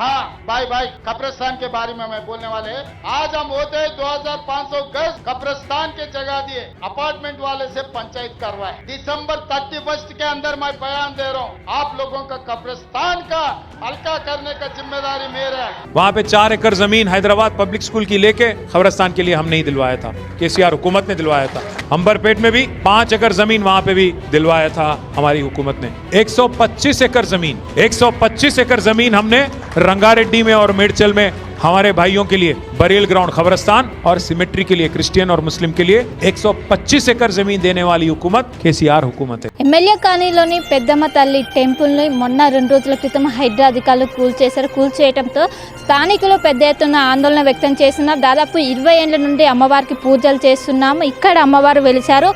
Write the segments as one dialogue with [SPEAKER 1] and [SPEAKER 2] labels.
[SPEAKER 1] हाँ भाई भाई कब्रस्तान के बारे में मैं बोलने वाले। आज हम होते 2500 गज कब्रस्तान के जगह दिए। अपार्टमेंट वाले से पंचायत करवाए। दिसंबर थर्टी फ़र्स्ट के अंदर मैं बयान दे रहा हूँ। आप लोगों का कब्रस्तान का हल्का करने का ज़िम्मेदारी मेरा है।
[SPEAKER 2] वहाँ पे चार एकड़ ज़मीन हैदराबाद पब्लिक स्कूल की लेके खबरस्तान के लिए हम नहीं दिलवाया था। के सी आर हुकूमत ने दिलवाया था। अंबरपेट में भी पाँच एकड़ ज़मीन वहाँ पे भी दिलवाया था हमारी हुकूमत ने। 125 एकड़ ज़मीन 125 एकड़ ज़मीन हमने रंगारेड्डी में और मेडचल में हमारे भाइयों के लिए बरेल ग्राउंड खबरस्तान और सिमेट्री के लिए क्रिश्चियन और मुस्लिम के लिए 125 एकड़ जमीन देने वाली हुकूमत केसीआर हुकूमत है
[SPEAKER 3] ఎమ్మెల్యే కాలనీలోని పెద్దమ్మ తల్లి టెంపుల్ని మొన్న రెండు రోజుల క్రితం హైడ్రా అధికారులు కూల్చేశారు కూల్చేయడంతో స్థానికులు పెద్ద ఎత్తున ఆందోళన వ్యక్తం చేస్తున్నారు దాదాపు ఇరవై ఏళ్ల నుండి అమ్మవారికి పూజలు చేస్తున్నాము ఇక్కడ అమ్మవారు వెలిశారు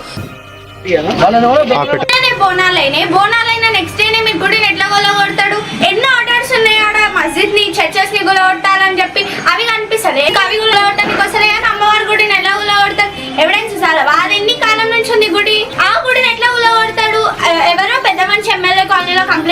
[SPEAKER 4] వెంటనే బోనాలైనాయి బోనాలైన నెక్స్ట్ డేనే మీ గుడిని ఎట్లా కొలగొడతాడు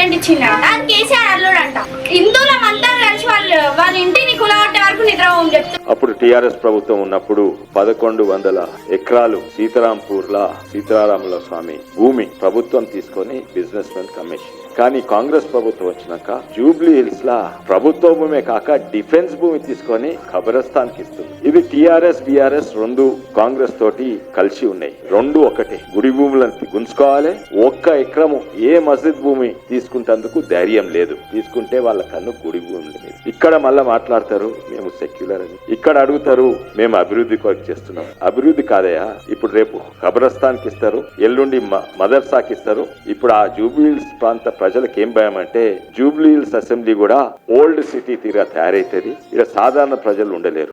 [SPEAKER 4] కంప్లైంట్ ఇచ్చిండంట అది కేసీఆర్ అల్లుడంట. హిందువులం అంతా కలిసి వాళ్ళు వాళ్ళ ఇంటిని కులగొట్టే వరకు నిద్ర చెప్తారు
[SPEAKER 5] అప్పుడు టిఆర్ఎస్ ప్రభుత్వం ఉన్నప్పుడు పదకొండు వందల ఎకరాలు సీతారాంపూర్ లా సీతారాముల స్వామి భూమి ప్రభుత్వం తీసుకొని బిజినెస్ మెన్ కమిషన్ కానీ కాంగ్రెస్ ప్రభుత్వం వచ్చినాక జూబ్లీ హిల్స్ లా ప్రభుత్వ భూమే కాక డిఫెన్స్ భూమి తీసుకొని ఖబరస్థాన్కి ఇస్తుంది. ఇది టిఆర్ఎస్ బిఆర్ఎస్ రెండు కాంగ్రెస్ తోటి కలిసి ఉన్నాయి. రెండు ఒకటే. గుడి భూములను గుంజుకోవాలి. ఒక్క ఎకరము ఏ మస్జిద్ భూమి తీసుకుంటేందుకు ధైర్యం లేదు. తీసుకుంటే వాళ్ళ కన్ను గుడి భూముల మీద. ఇక్కడ మళ్ళా మాట్లాడతారు. మేము సెక్యులర్ అని. ఇక్కడ అడుగుతారు మేము అభివృద్ధి కొరకు చేస్తున్నాం. అభివృద్ధి కాదయా ఇప్పుడు రేపు ఖబరస్థాన్కి ఇస్తారు ఎల్లుండి మ- మదర్సాకి ఇస్తారు. ఇప్పుడు ఆ జూబ్లీహిల్స్ ప్రాంత ప్రజలకు ఏం భయం అంటే జూబ్లీహిల్స్ అసెంబ్లీ కూడా ఓల్డ్ సిటీ తీరా తయారైతుంది. ఇక్కడ సాధారణ ప్రజలు ఉండలేరు.